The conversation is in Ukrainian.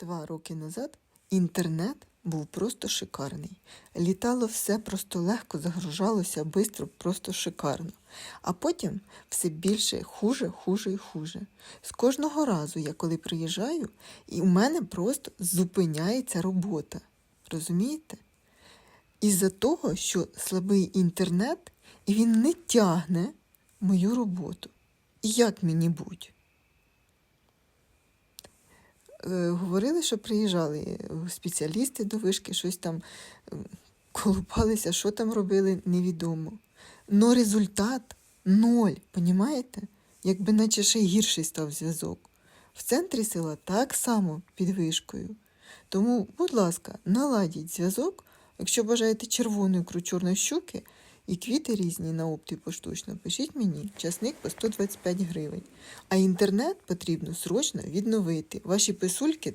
Два роки назад інтернет був просто шикарний. Літало все просто легко, загружалося швидко, просто шикарно. А потім все більше хуже, хуже і хуже. З кожного разу, я коли приїжджаю, і у мене просто зупиняється робота. Розумієте? Із-за того, що слабий інтернет, і він не тягне мою роботу. І як мені будь? Е, говорили, що приїжджали спеціалісти до вишки, щось там е, колупалися, що там робили, невідомо. Но результат ноль, понімаєте? Якби наче ще гірший став зв'язок. В центрі села так само під вишкою. Тому, будь ласка, наладіть зв'язок, якщо бажаєте червоної ікру чорної щуки і квіти різні на опті поштучно, пишіть мені, часник по 125 гривень. А інтернет потрібно срочно відновити. Ваші писульки